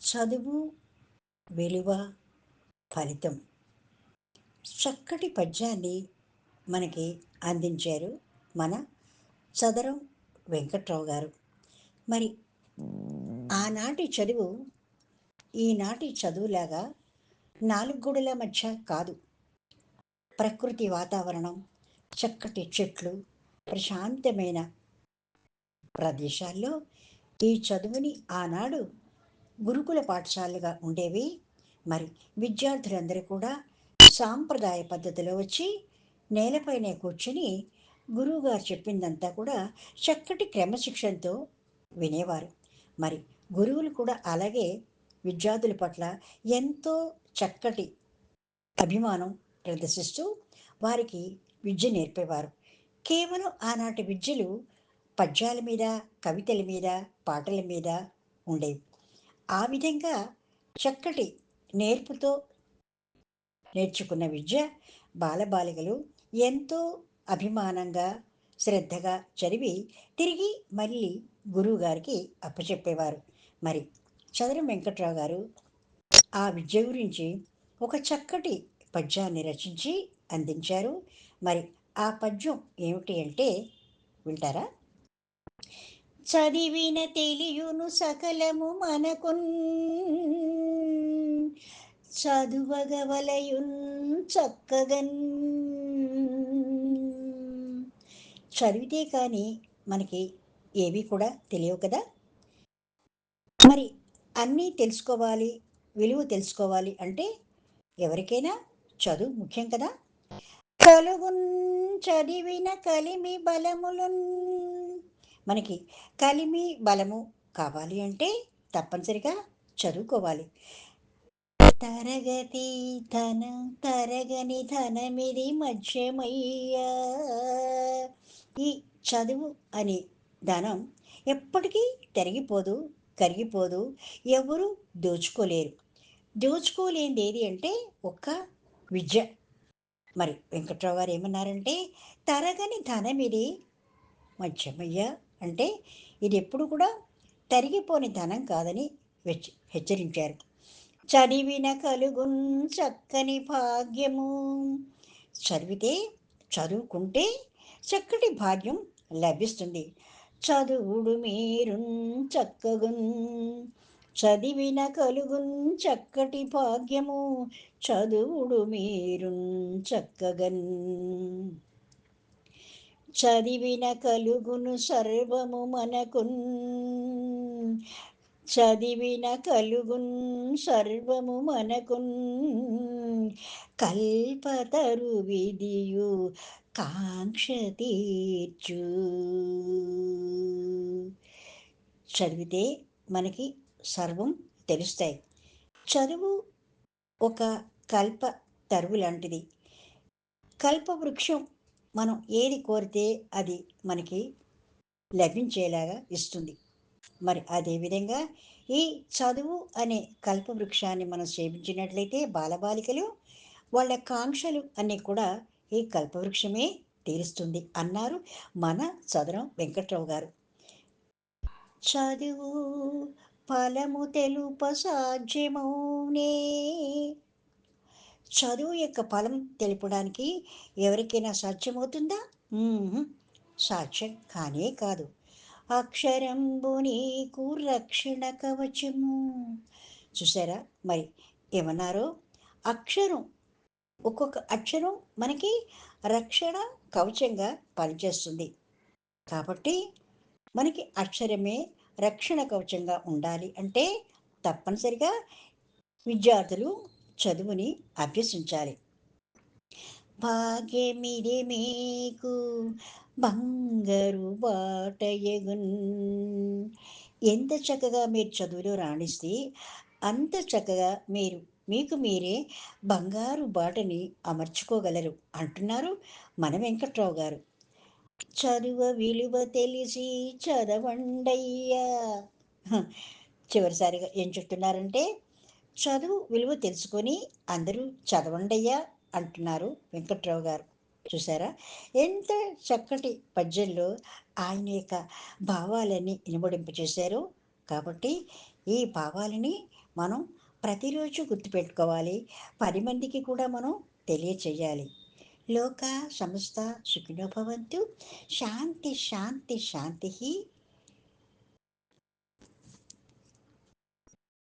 చదువు విలువ ఫలితం. చక్కటి పద్యాన్ని మనకి అందించారు మన చదరం వెంకట్రావు గారు. మరి ఆనాటి చదువు ఈనాటి చదువులాగా నాలుగు గోడల మధ్య కాదు. ప్రకృతి వాతావరణం చక్కటి చెట్లు ప్రశాంతమైన ప్రదేశాల్లో ఈ చదువుని ఆనాడు గురుకుల పాఠశాలగా ఉండేవి. మరి విద్యార్థులందరూ కూడా సాంప్రదాయ పద్ధతిలో వచ్చి నేలపైనే కూర్చుని గురువుగారు చెప్పిందంతా కూడా చక్కటి క్రమశిక్షణతో వినేవారు. మరి గురువులు కూడా అలాగే విద్యార్థుల పట్ల ఎంతో చక్కటి అభిమానం ప్రదర్శిస్తూ వారికి విద్య నేర్పేవారు. కేవలం ఆనాటి విద్యలు పద్యాల మీద కవితల మీద పాటల మీద ఉండేవి. ఆ విధంగా చక్కటి నేర్పుతో నేర్చుకున్న విద్య బాలబాలికలు ఎంతో అభిమానంగా శ్రద్ధగా చదివి తిరిగి మళ్ళీ గురువుగారికి అప్పచెప్పేవారు. మరి చదరం వెంకట్రావు గారు ఆ విద్య గురించి ఒక చక్కటి పద్యాన్ని రచించి అందించారు. మరి ఆ పద్యం ఏమిటి అంటే వింటారా? చదివిన తెలియును సకలము మనకున్. చదువగవలయున్ చక్కగన్. చదివితే కానీ మనకి ఏవి కూడా తెలియవు కదా? మరి అన్నీ తెలుసుకోవాలి విలువ తెలుసుకోవాలి అంటే ఎవరికైనా చదువు ముఖ్యం కదా? కలుగున్ చదివిన కలిమి బలములున్. మనకి కలిమి బలము కావాలి అంటే తప్పనిసరిగా చదువుకోవాలి. తరగతి ధన తరగని ధనమిది మధ్యమయ్యా. ఈ చదువు అనే ధనం ఎప్పటికీ తరిగిపోదు కరిగిపోదు ఎవరు దోచుకోలేరు. దోచుకోలేనిది ఏది అంటే ఒక్క విద్య. మరి వెంకట్రావు గారు ఏమన్నారంటే తరగని ధనం ఇది మధ్యమయ్య. అంటే ఇది ఎప్పుడు కూడా తరిగిపోని ధనం కాదని హెచ్చరించారు. చదివిన కలుగున్ చక్కని భాగ్యము. చదివితే చదువుకుంటే చక్కటి భాగ్యం లభిస్తుంది. చదువుడు మీరు చక్కగున్. చదివిన కలుగున్ చక్కటి భాగ్యము. చదువుడు మీరు చక్కగన్. చదివిన కలుగును సర్వము మనకున్. చదివిన కలుగున్ సర్వము మనకున్. కల్పతరు విధియు కాంక్ష తీర్చు. చదివితే మనకి సర్వం తెలుస్తాయి. చదువు ఒక కల్ప తరువు లాంటిది. కల్పవృక్షం మనం ఏది కోరితే అది మనకి లభించేలాగా ఇస్తుంది. మరి అదేవిధంగా ఈ చదువు అనే కల్పవృక్షాన్ని మనం సేవించినట్లయితే బాలబాలికలు వాళ్ళ కాంక్షలు అన్నీ కూడా ఈ కల్పవృక్షమే తీరుస్తుంది అన్నారు మన చదరం వెంకట్రావు గారు. చదువు ఫలము తెలుప సాధ్యమౌనే చదువు యొక్క ఫలం తెలుపడానికి ఎవరికైనా సాధ్యమవుతుందా? సాధ్యం కానే కాదు. అక్షరంబు నీకు రక్షణ కవచము. చూసారా మరి ఏమన్నారో? అక్షరం. ఒక్కొక్క అక్షరం మనకి రక్షణ కవచంగా పనిచేస్తుంది. కాబట్టి మనకి అక్షరమే రక్షణ కవచంగా ఉండాలి అంటే తప్పనిసరిగా విద్యార్థులు చదువుని అభ్యసించాలి. భాగ్యమిది మీకు బంగారు బాటయగున్ ఎంత చక్కగా మీరు చదువులో రాణిస్తే అంత చక్కగా మీరు మీకు మీరే బంగారు బాటని అమర్చుకోగలరు అంటున్నారు మన వెంకట్రావు గారు. చదువ విలువ తెలిసి చదవండయ్యా. చివరిసారిగా ఏం చెప్తున్నారంటే చదువు విలువ తెలుసుకొని అందరూ చదవండయ్యా అంటున్నారు వెంకట్రావు గారు. చూసారా ఎంత చక్కటి పద్యంలో ఆయన యొక్క భావాలని ఇనుబడింపచేశారు కాబట్టి ఈ భావాలని మనం ప్రతిరోజు గుర్తుపెట్టుకోవాలి. పది మందికి కూడా మనం తెలియచేయాలి. లోక సంస్థ సుఖినోభవంతు శాంతి శాంతి శాంతి